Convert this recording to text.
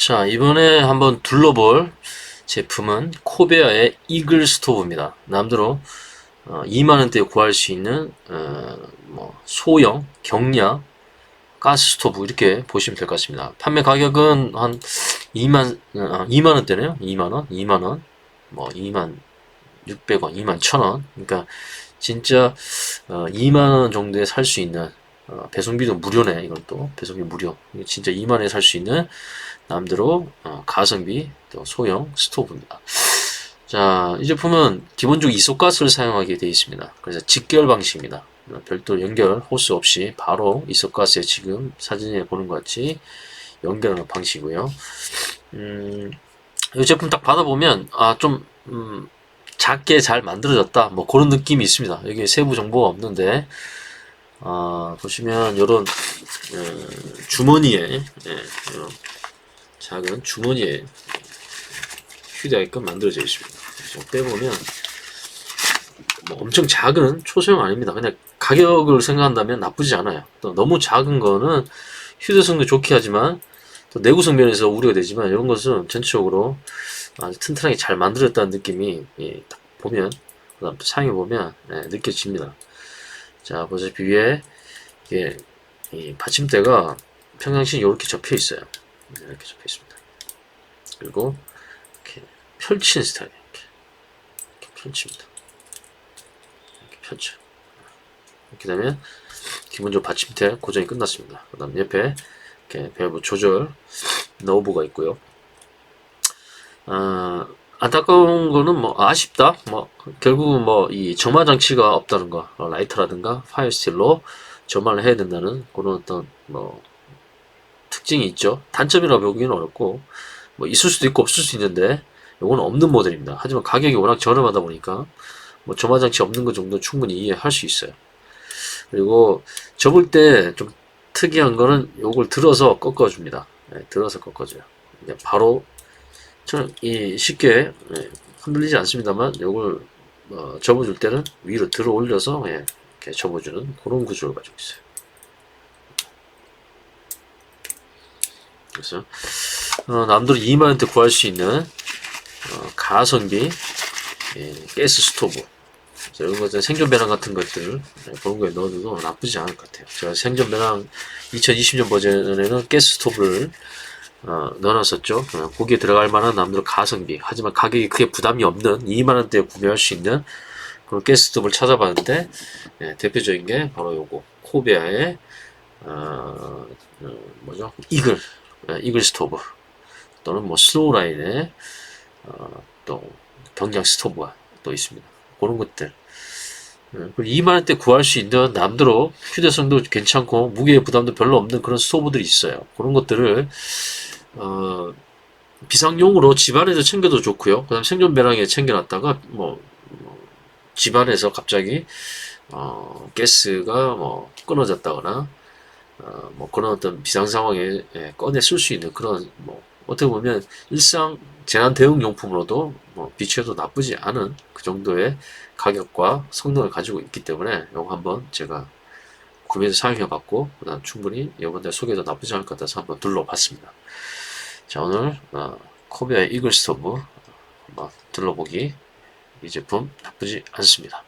자, 이번에 한번 둘러볼 제품은 코베아의 이글 스토브입니다. 남대로 어, 2만원대에 구할 수 있는 어, 뭐 소형, 경량, 가스 스토브 이렇게 보시면 될 것 같습니다. 판매 가격은 한 2만, 어, 2만원대네요. 2만원, 2만원, 뭐 2만 600원, 2만 1000원. 그러니까 진짜 어, 2만원 정도에 살 수 있는 어, 배송비도 무료네. 이건 또 배송비 무료. 진짜 2만원에 살 수 있는 남대로 어, 가성비 또 소형 스토브입니다. 자, 이 제품은 기본적으로 이소가스를 사용하게 되어 있습니다. 그래서 직결 방식입니다. 어, 별도 연결 호스 없이 바로 이소가스에 지금 사진에 보는 것 같이 연결하는 방식이고요. 음, 이 제품 딱 받아보면 아좀 음, 작게 잘 만들어졌다 뭐 그런 느낌이 있습니다. 여기 세부 정보가 없는데 아, 보시면 이런 주머니에 예, 요런 작은 주머니에 휴대하게끔 만들어져 있습니다. 그래서 빼보면 뭐 엄청 작은 초소형 아닙니다. 그냥 가격을 생각한다면 나쁘지 않아요. 또 너무 작은 거는 휴대성도 좋게 하지만 또 내구성 면에서 우려가 되지만 이런 것은 전체적으로 아주 튼튼하게 잘 만들었다는 느낌이 예, 딱 보면 그다음 사용해 보면 예, 느껴집니다. 자 보시다시피 위에 이게 이 받침대가 평상시에 이렇게 접혀 있어요. 네, 이렇게 접혀 있습니다. 그리고 이렇게 펼치는 스타일 이렇게, 이렇게 펼칩니다. 이렇게 펼쳐. 이렇게 되면 기본적으로 받침대 고정이 끝났습니다. 그다음 옆에 이렇게 밸브 조절 너브가 있고요. 아, 안타까운 거는 뭐 아쉽다. 뭐 결국은 뭐 이 점화 장치가 없다는 거, 어, 라이터라든가 파이어 스틸로 점화를 해야 된다는 그런 어떤 뭐 특징이 있죠. 단점이라고 보기는 어렵고 뭐 있을 수도 있고 없을 수 있는데 이건 없는 모델입니다. 하지만 가격이 워낙 저렴하다 보니까 뭐 점화 장치 없는 것 정도 충분히 이해할 수 있어요. 그리고 접을 때 좀 특이한 거는 요걸 들어서 꺾어줍니다. 네, 들어서 꺾어줘요. 바로 저는 이 쉽게 예, 흔들리지 않습니다만 요걸 어, 접어줄 때는 위로 들어 올려서 예, 이렇게 접어주는 그런 구조를 가지고 있어요. 그래서 어, 남들 2만원대 구할 수 있는 어, 가성비 예, 가스 스토브 이런 것들 생존 배낭 같은 것들 예, 그런 거에 넣어도 나쁘지 않을 것 같아요. 제가 생존 배낭 2020년 버전에는 가스 스토브를 어, 넣어놨었죠. 어, 거기에 들어갈 만한 남들 가성비. 하지만 가격이 크게 부담이 없는 2만원대에 구매할 수 있는 그런 스토브를 찾아봤는데, 예, 대표적인 게 바로 요거. 코베아의, 어, 어, 뭐죠? 이글. 예, 이글 스토브. 또는 뭐 스노우라인의, 어, 또 경량 스토브가 또 있습니다. 그런 것들. 예, 2만원대 구할 수 있는 남대로 휴대성도 괜찮고 무게 부담도 별로 없는 그런 스토브들이 있어요. 그런 것들을 어, 비상용으로 집안에서 챙겨도 좋고요. 그다음 생존 배낭에 챙겨놨다가 뭐, 뭐 집안에서 갑자기 어, 가스가 뭐 끊어졌다거나 어, 뭐 그런 어떤 비상 상황에 예, 꺼내 쓸 수 있는 그런 뭐 어떻게 보면 일상 재난 대응 용품으로도 뭐 비추해도 나쁘지 않은 그 정도의 가격과 성능을 가지고 있기 때문에 이거 한번 제가 구매해서 사용해 봤고 그다음 충분히 이번에 소개도 나쁘지 않을 것 같아서 한번 둘러봤습니다. 자 오늘 어, 코베아 이글 스토브 한번 둘러보기 이 제품 나쁘지 않습니다.